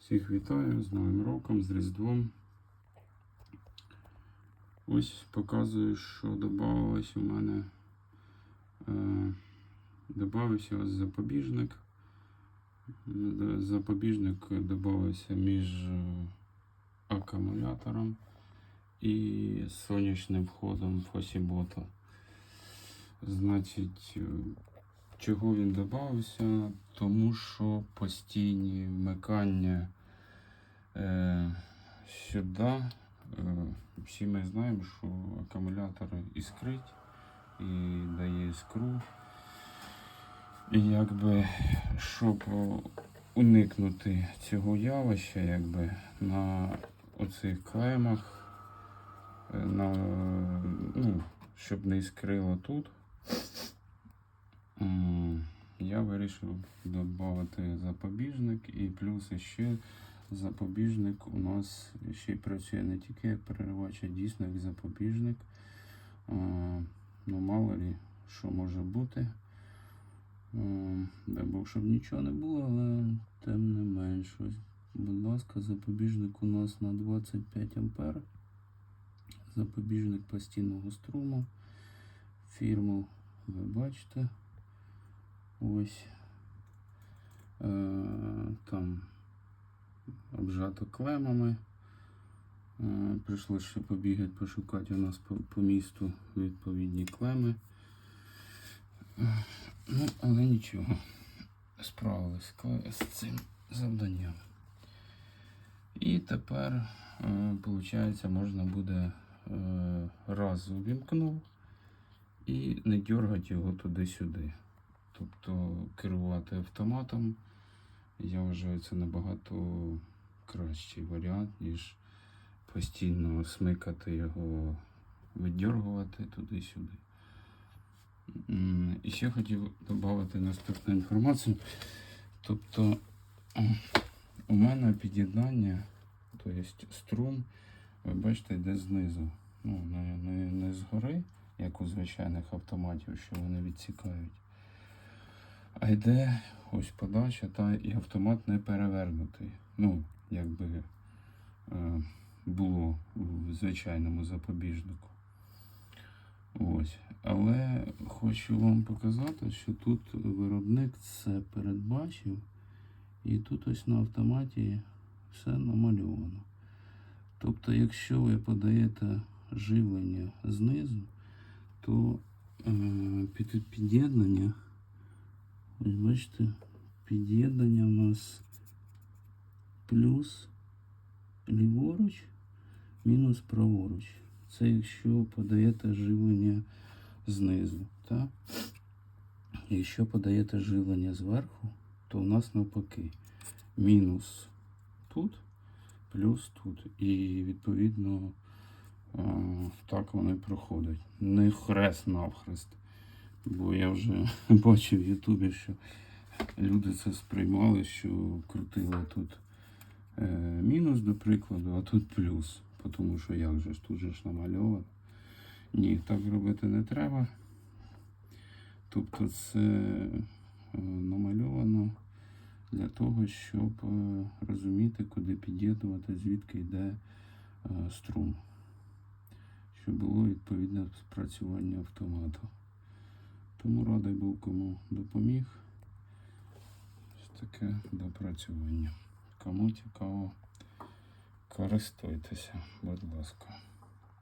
Всіх вітаю з Новим роком, з Різдвом. Ось показую, що додавалось у мене. Е, Добавився ось запобіжник. Запобіжник додавався між е, акумулятором і сонячним входом Фосібота. Значить, е, чого він додався? Тому що постійні вмикання е, сюди. Е, всі ми знаємо, що акумулятор іскрить і дає іскру. І якби, щоб уникнути цього явища, якби на оцих клемах, е, ну, щоб не іскрило тут, я вирішив додати запобіжник і плюс ще запобіжник у нас ще й працює не тільки як переривач, а дійсно як запобіжник. А, ну, мало лі, що може бути. Дай Бог, щоб нічого не було, але тим не менш. Ось, будь ласка, запобіжник у нас на 25 ампер. Запобіжник постійного струму. Фірму ви бачите. Ось. Е, там обжато клемами. Е, прийшлося ще побігати, пошукати у нас по, по місту відповідні клеми. Ну, але нічого. Справились з цим завданням. І тепер, виходить, можна буде е, раз увімкнув і не дергати його туди-сюди. Тобто керувати автоматом, я вважаю, це набагато кращий варіант, ніж постійно смикати його, видергувати туди-сюди. І ще хотів додати наступну інформацію. Тобто у мене під'єднання, тобто струм, ви бачите, йде знизу. Ну, не, не, не згори, як у звичайних автоматів, що вони відсікають. А йде ось подача, та і автомат не перевернутий. Ну, якби е, було в звичайному запобіжнику. Ось. Але хочу вам показати, що тут виробник це передбачив. І тут ось на автоматі все намальовано. Тобто, якщо ви подаєте живлення знизу, то е, під під'єднання, ось бачите, під'єднання у нас плюс ліворуч, мінус праворуч. Це якщо подаєте живлення знизу. Так? Якщо подаєте живлення зверху, то у нас навпаки мінус тут, плюс тут. І відповідно е, так вони проходять. Не хрест навхрест. Бо я вже бачив в Ютубі, що люди це сприймали, що крутили тут е, мінус, до прикладу, а тут плюс. Тому що як же ж тут же ж намальовано. Ні, так робити не треба. Тобто це е, намальовано для того, щоб е, розуміти, куди під'єднувати, звідки йде е, струм. Щоб було відповідне спрацювання автомату. Тому радий був кому допоміг. Ось таке допрацювання. Кому цікаво, користуйтеся, будь ласка.